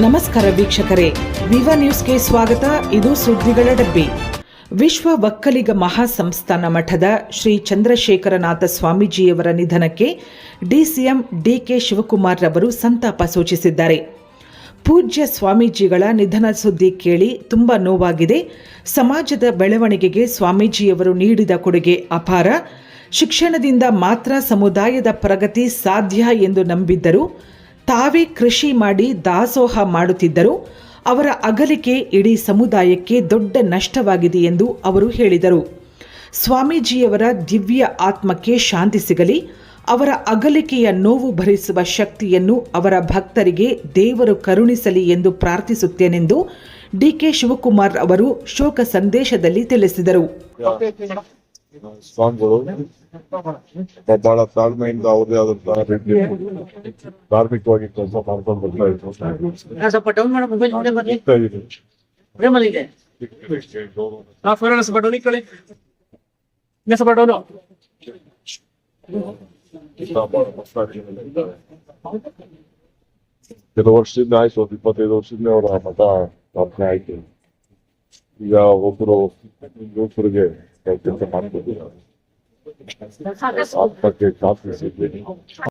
ನಮಸ್ಕಾರ ವೀಕ್ಷಕರೇ, ವಿವ ನ್ಯೂಸ್ಗೆ ಸ್ವಾಗತ. ಇದು ಸುದ್ದಿಗಳ ಡಬ್ಬಿ. ವಿಶ್ವ ಒಕ್ಕಲಿಗ ಮಹಾಸಂಸ್ಥಾನ ಮಠದ ಶ್ರೀ ಚಂದ್ರಶೇಖರನಾಥ ಸ್ವಾಮೀಜಿಯವರ ನಿಧನಕ್ಕೆ ಡಿಸಿಎಂ ಡಿಕೆ ಶಿವಕುಮಾರ್ ರವರು ಸಂತಾಪ ಸೂಚಿಸಿದ್ದಾರೆ. ಪೂಜ್ಯ ಸ್ವಾಮೀಜಿಗಳ ನಿಧನ ಸುದ್ದಿ ಕೇಳಿ ತುಂಬ ನೋವಾಗಿದೆ. ಸಮಾಜದ ಬೆಳವಣಿಗೆಗೆ ಸ್ವಾಮೀಜಿಯವರು ನೀಡಿದ ಕೊಡುಗೆ ಅಪಾರ. ಶಿಕ್ಷಣದಿಂದ ಮಾತ್ರ ಸಮುದಾಯದ ಪ್ರಗತಿ ಸಾಧ್ಯ ಎಂದು ನಂಬಿದ್ದರು. ತಾವೇ ಕೃಷಿ ಮಾಡಿ ದಾಸೋಹ ಮಾಡುತ್ತಿದ್ದರು. ಅವರ ಅಗಲಿಕೆ ಇಡೀ ಸಮುದಾಯಕ್ಕೆ ದೊಡ್ಡ ನಷ್ಟವಾಗಿದೆ ಎಂದು ಅವರು ಹೇಳಿದರು. ಸ್ವಾಮೀಜಿಯವರ ದಿವ್ಯ ಆತ್ಮಕ್ಕೆ ಶಾಂತಿ ಸಿಗಲಿ, ಅವರ ಅಗಲಿಕೆಯ ನೋವು ಭರಿಸುವ ಶಕ್ತಿಯನ್ನು ಅವರ ಭಕ್ತರಿಗೆ ದೇವರು ಕರುಣಿಸಲಿ ಎಂದು ಪ್ರಾರ್ಥಿಸುತ್ತೇನೆಂದು ಡಿಕೆ ಶಿವಕುಮಾರ್ ಅವರು ಶೋಕ ಸಂದೇಶದಲ್ಲಿ ತಿಳಿಸಿದರು. ಸ್ವಾಮಿಗಳು ಬಹಳ ತಾಳ್ಮೆಯಿಂದ ಅವ್ರದೇ ಆದ ಧಾರ್ಮಿಕವಾಗಿ ಕೆಲಸ ಮಾಡ್ಕೊಂಡು ಬರ್ತಾ ಇದ್ರು ಕೆಲವು ವರ್ಷದಿಂದ ಆಯ್ತು ಒಂದು ಇಪ್ಪತ್ತೈದು ವರ್ಷದಿಂದ ಅವರ ಮಠ ಸ್ಥಾಪನೆ ಆಯ್ತು ಈಗ ಒಬ್ಬರು ಯುವಕರಿಗೆ That is the month of the Fuck your coffee,